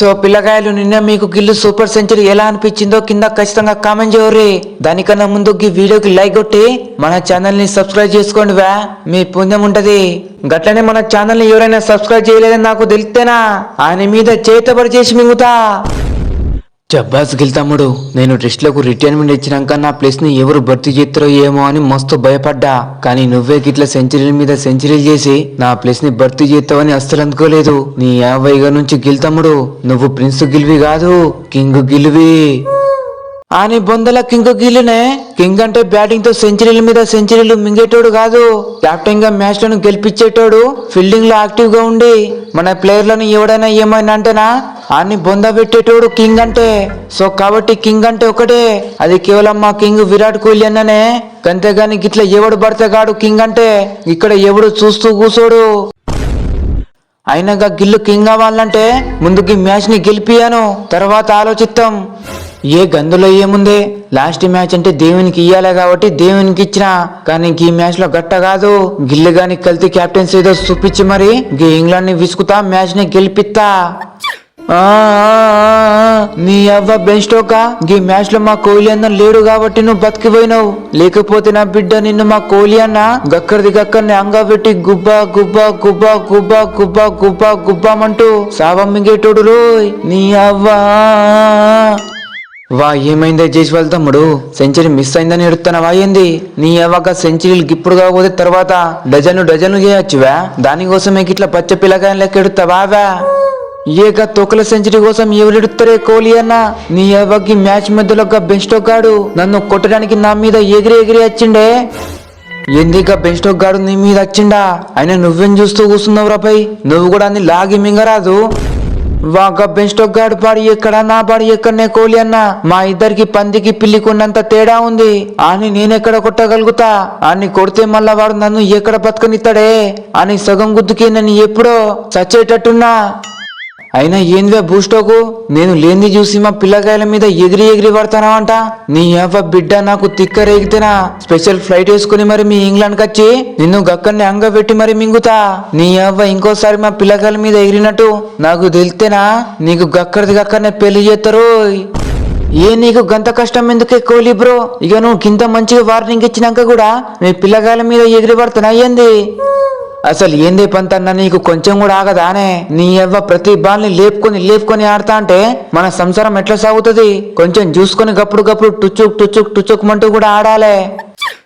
So పిల్లకాయలు నిన్న మీకు గిల్లు సూపర్ సెంచరీ ఎలా అనిపించిందో కింద ఖచ్చితంగా కామెంట్ చేయరు దానికన్నా ముందు ఈ వీడియోకి లైక్ కొట్టి మన ఛానల్ని సబ్స్క్రైబ్ చేసుకోండి వా. మీ పుణ్యం ఉంటది. గట్లనే మన ఛానల్ని ఎవరైనా సబ్స్క్రైబ్ చేయలేదని నాకు తెలిస్తేనా? ఆయన మీద చేతబడి చేసి మింగుతా. జబ్బాస్ గిల్ తమ్ముడు నేను టెస్ట్లకు రిటైర్మెంట్ ఇచ్చినాక నా ప్లేస్ని ఎవరు భర్తీ చేస్తారో ఏమో అని మస్తు భయపడ్డా. కానీ నువ్వే గిట్ల సెంచరీల మీద సెంచరీలు చేసి నా ప్లేస్ని భర్తీ చేస్తావని అస్సలు అనుకోలేదు నీ యాభైగా నుంచి గిల్ తమ్ముడు నువ్వు ప్రిన్స్ గిల్వి కాదు కింగ్ గిల్వి. ఆని బొందల కింగ్ గిల్లునే కింగ్ అంటే బ్యాటింగ్తో సెంచరీల మీద సెంచరీలు మింగేటోడు కాదు. కెప్టెన్గా మ్యాచ్లను గెలిపించేటోడు ఫీల్డింగ్లో యాక్టివ్గా ఉండి మన ప్లేయర్లను ఎవడైనా ఏమైనా అంటేనా ఆని బొంద పెట్టేటోడు కింగ్ అంటే సో కాబట్టి కింగ్ అంటే ఒకటే. అది కేవలం మా కింగ్ విరాట్ కోహ్లీ అన్ననే. అంతేగాని గిట్ల ఎవడు పడితే కాడు కింగ్ అంటే ఇక్కడ ఎవడు చూస్తూ కూసోడు? అయినాక గిల్లు కింగ్ అవ్వాలంటే ముందుకి మ్యాచ్ని గెలిపియాను. తర్వాత ఆలోచిస్తాం ఏ గందులో ఏముంది? లాస్ట్ మ్యాచ్ అంటే దేవునికి ఇయ్యాలే కాబట్టి దేవునికి ఇచ్చిన. కానీ ఈ మ్యాచ్లో గట్ట కాదు. గిల్లు గాని కల్తీ క్యాప్టెన్సీ ఏదో చూపించి మరి గీ ఇంగ్లాండ్ని విసుకుతా మ్యాచ్ని గెలిపిస్తా నీ అవ్వ బెంచ్ టోకా ఈ మ్యాచ్లో మా కోహ్లీ అన్న లేడు కాబట్టి నువ్వు బతికిపోయినావు. లేకపోతే నా బిడ్డ నిన్ను మా కోహ్లీ అన్న? గక్కర్ది గక్కర్ని అంగా పెట్టి గుబ్బా గుబ్బా గుబ్బా గుబ్బా గుబ్బా గుబ్బా గుబ్బామంటూ సావం మింగేటోడు రోయ్ నీ అవ్వ. వా ఏమైందే జైస్వాల్ తమ్ముడు? సెంచరీ మిస్ అయిందని ఎడుతున్నావా ఏంది? నీ అవ్వక సెంచరీలు గిప్పుడు కాకపోతే తర్వాత డజన్లు డజన్లు చేయొచ్చువా దానికోసమే ఇట్లా పచ్చ పిల్లకాయలు లెక్క ఎడుతావా ఇక ఏక తొక్కల సెంచరీ కోసం ఎవరెడుతారే కోహ్లీ అన్న? నీ అవ్వకి మ్యాచ్ మధ్యలో ఒక బెంచ్ గాడు. నన్ను కొట్టడానికి నా మీద ఎగిరి ఎగిరి వచ్చిండే ఎందుక బెంచ్ గాడు నీ మీద వచ్చిండా అయినా నువ్వేం చూస్తూ కూర్చున్నావు రాపై నువ్వు కూడా అన్ని లాగి మింగరాదు. వాక బెంచ్ గాడు పాడి ఎక్కడ నా పాడి ఎక్కడనే కోహ్లీ అన్న? మా ఇద్దరికి పందికి పిల్లికున్నంత తేడా ఉంది. అని నేనెక్కడ కొట్టగలుగుతా? అని కొడితే మళ్ళా వాడు నన్ను ఎక్కడ బతకనిస్తాడే అని సగం గుద్దుకి నన్ను ఎప్పుడో చచ్చేటట్టున్నా? అయినా ఏందివే బూస్టోకు నేను లేనిది చూసి మా పిల్లకాయల మీద ఎగిరి ఎగిరి పడతానావంట నీ అవ్వ బిడ్డ నాకు తిక్క రేగితేనా స్పెషల్ ఫ్లైట్ వేసుకుని మరి మీ ఇంగ్లాండ్కి వచ్చి నిన్ను గక్కర్ని అంగబెట్టి మరి మింగుతా. నీ అవ్వ ఇంకోసారి మా పిల్లకాయల మీద ఎగిరినట్టు నాకు తెలితేనా? నీకు గక్కడిది గక్కర్నే పెళ్ళి చేస్తారు. ఏ నీకు గంత కష్టం ఎందుకే కోహ్లీ బ్రో? ఇక నువ్వు కింద మంచిగా వార్నింగ్ ఇచ్చినాక కూడా మీ పిల్లకాయల మీద ఎగిరి పడుతున్నా ఏంది? అసలు ఏంది పంతన్న నీకు కొంచెం కూడా ఆగదానే? నీ ఎవ్వ ప్రతి బాల్ని లేపుకొని లేపుకొని ఆడతా అంటే మన సంసారం ఎట్లా సాగుతుంది? కొంచెం చూసుకొని గప్పుడు గప్పుడు టుచుక్ టుచుక్ టుచుక్మంటూ కూడా ఆడాలే.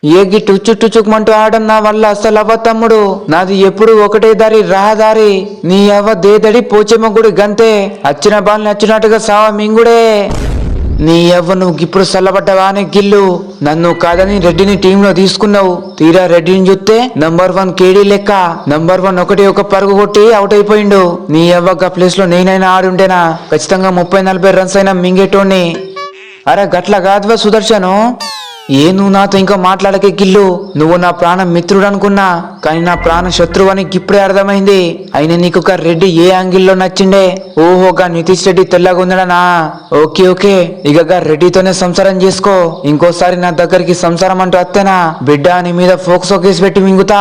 ఏగి టుచుక్ టుచుక్మంటూ ఆడం నా వల్ల అసలు అవ్వ తమ్ముడు. నాది ఎప్పుడు ఒకటే దారి రహదారి. నీ అవ్వ దేదడి పోచేమ గుడి గంతే. వచ్చిన బాల్ని వచ్చినట్టుగా సావ మింగుడే. నీ అవ్వ నువ్వు ఇప్పుడు చల్లబడ్డావా అనే గిల్లు. నన్ను కాదని రెడ్డిని టీంలో తీసుకున్నావు. తీరా రెడ్డిని చూస్తే నంబర్ వన్ కేడీ లెక్క. నంబర్ వన్ ఒకటి ఒక పరుగు కొట్టి అవుట్ అయిపోయిండు నీ అవ్వ ప్లేస్లో నేనైనా ఆడుంటేనా ఖచ్చితంగా ముప్పై నలభై రన్స్ అయినా మింగేటోని అరే గట్ల కాదువా సుదర్శను? ఏ నువ్వు నాతో ఇంకా మాట్లాడకే గిల్లు. నువ్వు నా ప్రాణ మిత్రుడు అనుకున్నా కానీ నా ప్రాణ శత్రువు అని ఇప్పుడే అర్థమైంది. అయినా నీకు ఒక రెడ్డి ఏ యాంగిల్లో నచ్చిండే? ఓహో గా నితీష్ రెడ్డి తెల్లగా ఉన్నాడనా? Okay okay. ఇక గా రెడ్డితోనే సంసారం చేసుకో. ఇంకోసారి నా దగ్గరికి సంసారం అంటూ వస్తేనా బిడ్డ నీ మీద ఫోక్స్ కేసు పెట్టి మింగుతా.